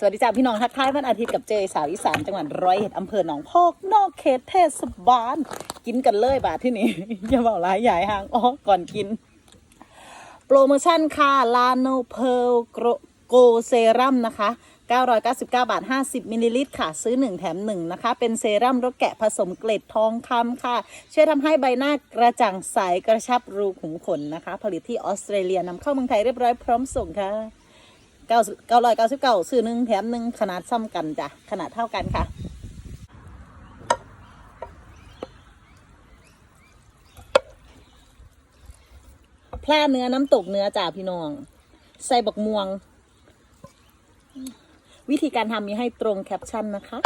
สวัสดีจ้าพี่น้องทักทายวันอาทิตย์กับเจสาวอีสานจังหวัดร้อยเอ็ดอำเภอหนองพอกนอกเขตเทศบาลกินกันเลยบาทที่นี่อย่าบอกหลายใหญ่ห่างอ๋อก่อนกิน โปรโมชั่นค่ะลาโนเพลโกเซรั่มนะคะ 999 บาท 50 มิลลิลิตรค่ะ ซื้อ 1 แถม 1 นะคะ เป็นเซรั่มรสแกะผสมเกล็ดทองคำค่ะ ช่วยทำให้ใบหน้ากระจ่างใสกระชับรูขุมขนนะคะ ผลิตที่ออสเตรเลียนำเข้าเมืองไทยเรียบร้อยพร้อมส่งค่ะ 999ซื้อหนึ่งแถมหนึ่งขนาดซ้ำกันจ้ะขนาดเท่ากันค่ะพลาเนื้อน้ำตกเนื้อจ่าพี่น้อง ใส่บักม่วง วิธีการทำมีให้ตรงแคปชั่นนะคะ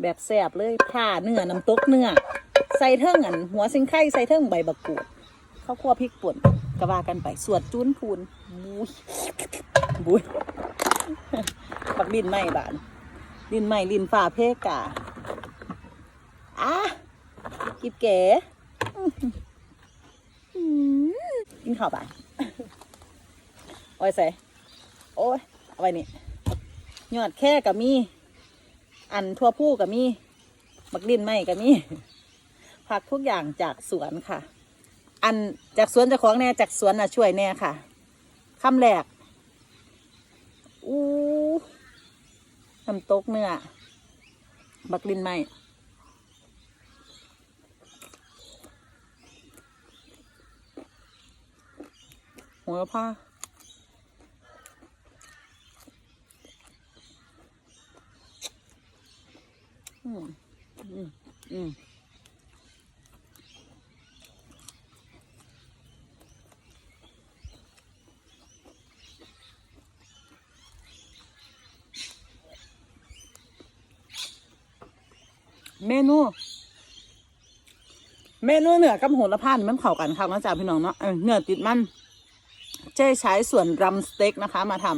แบบแสบเลยผ่าเนื้อน้ำตกเนื้อ ใส่เทิงอันหัวสิงไข่ใส่เทิงใบบักกูดข้าวคั่วพริกป่น กระว่ากันไปสวดจุ้นพูนบุยบุยบักดินไหมบานดินไหมลินฝ่าเพกาอะกิบเก๋กินข้าวบานโอ้ยใส่โอ้ยเอาไว้นี่ยอดแค่กับมี อันทั่วผู้กับมีบักดินไหมกับมีผักทุกอย่างจากสวนค่ะ อันจากสวนเจะของแน่จากสวนน่ะช่วยแน่ค่ะคำแรกอู้น้ำตกเนื้อ บักลินไม่หัวผ้าอืมอืมอืม เมนู เมนูเหนือกับโหระพานี่มันเข้ากันค่ะนะจ๊ะพี่น้องเนาะเนื้อติดมัน เจ๊ใช้ส่วนรัมสเต็กนะคะ มาทำ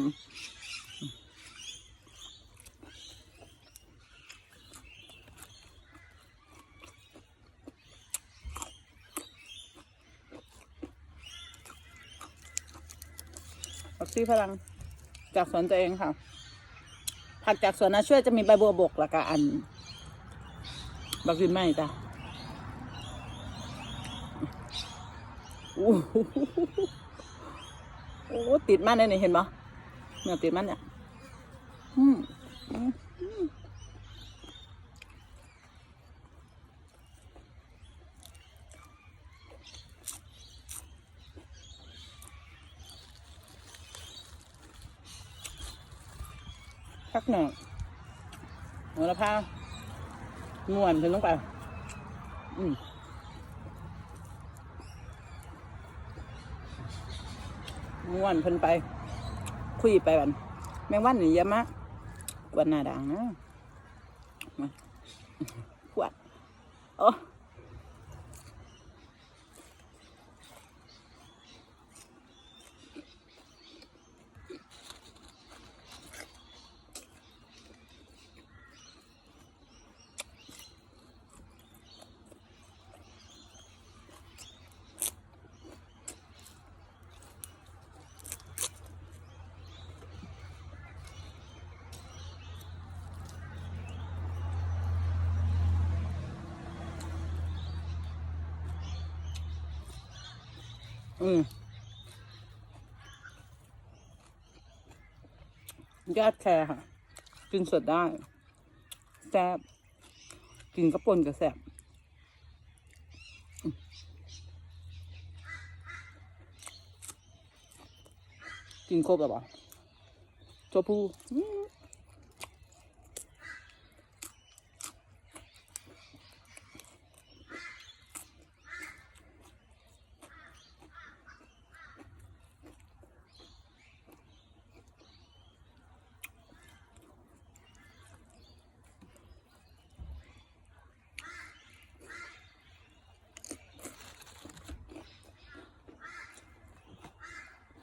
ผักชีพลังจากสวนตัวเองค่ะผักจากสวนนะช่วยจะมีใบบัวบกแล้วก็อัน บักดินไหมจ้ะโอ้โหโอ้ติดมันเลยนี่เห็นปะเนี่ยติดมันเนี่ยอืมอืมอืมสักหน่อยหัวละพา นวลขึ้นลงไป อืมม่วนเพิ่นไป คุยไปบันแมงวันนี่ยอะมะกกวนหน้าด่างนะมาขวดโอ้ อืมยอดแครค่ะ กินสดได้แซบกินกระปนกับแซบกินครบแล้วปะตัวผู้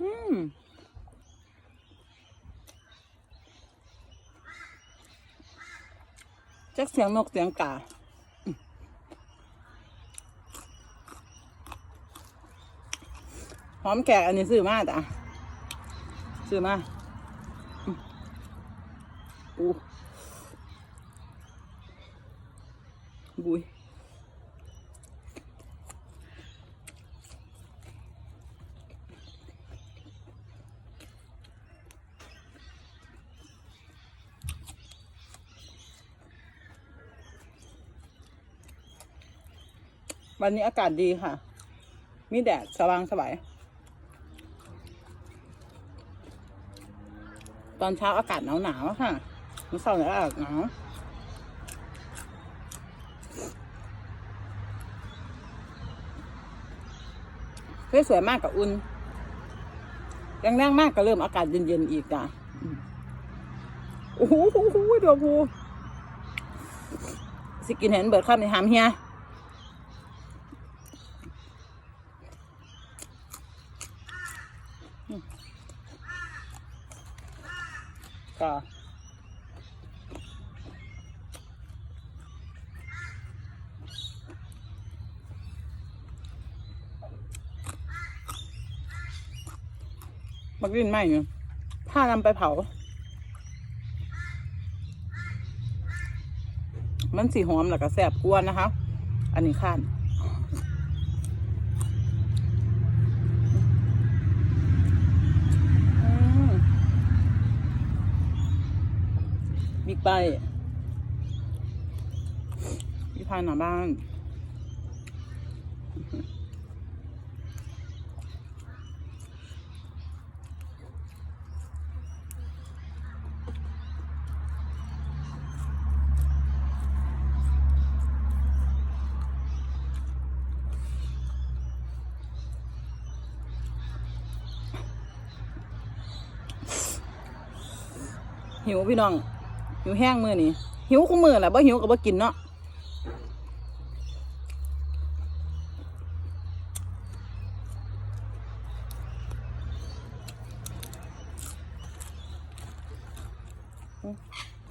ม จักเสียงนกเสียงกาหอมแขกอันนี้ซื้อมาจ้ะซื้อมาอู้บุย วันนี้อากาศดีค่ะ มีแดดสว่างสบาย ตอนเช้าอากาศหนาวหนาวๆค่ะมันเสาร์เนี่ยอากาศหนาวเฮ้ยสวยมากกับอุ่นยังแรงมากก็เริ่มอากาศเย็นๆอีกจ้ะอืมโอ้โหดอกพูสิกินเห็นเบิดข้ามในหามเฮียก็ มักดินไหมอยู่ถ้านำไปเผา มันสีหอมแล้วก็แสบกวนนะคะ อันนี้ข้านอืมบิ๊กไบพี่พานหน้าบ้าน หิวพี่น้อง หิวแห้งมือนี่หิวคู่มือแหละบ่หิวก็บ่กินเนาะ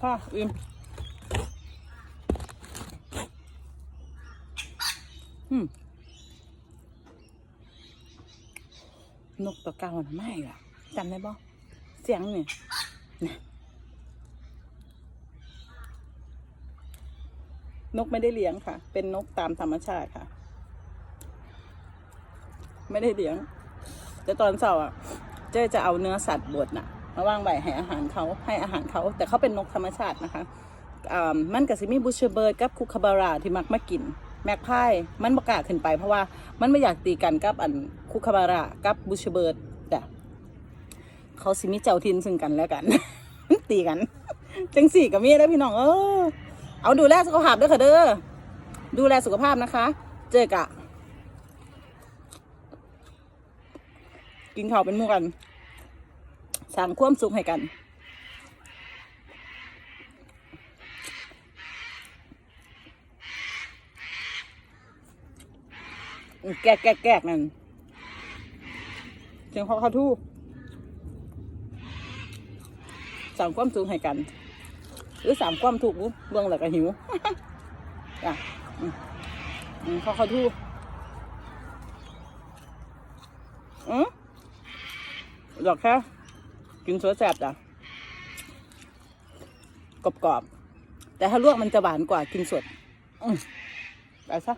พ่ออิ่มอืมนกตัวเก่าน่ะไม่ล่ะจำได้บ่เสียงเนี่ นกไม่ได้เลี้ยงค่ะ เป็นนกตามธรรมชาติค่ะ ไม่ได้เลี้ยง แต่ตอนเช้าอะ เจ๊จะเอาเนื้อสัตว์บดน่ะมาว่างใบให้อาหารเขาให้อาหารเขา แต่เขาเป็นนกธรรมชาตินะคะอ่ามันกับซิมีบูชเบิร์ดกับคุคาบาราที่มักมากิน แมกพายมันประกาศขึ้นไปเพราะว่ามันไม่อยากตีกันกับอันคุคาบารากับบูชเบิร์ดแต่เขาซิมีเจ้าทินซึ่งกันแล้วกันตีกัน จังสี่กับเมียแล้วพี่น้องเออ เอาดูแลสุขภาพด้วยค่ะเด้อ ดูแลสุขภาพนะคะ เจอกะ กินข้าวเป็นหมู่กัน สร้างความสุขให้กัน แกกแกกแกกนั่นเสียงเขาเขาทู่สร้างความสุขให้กัน หรือสามความถูกบุเบื้องหลักก็หิวอะอืมเขาเขาทูอืมดอกแค่กินสวยแสบจ้ะกรอบๆแต่ถ้าลวกมันจะหวานกว่ากินสดอืมไปซะ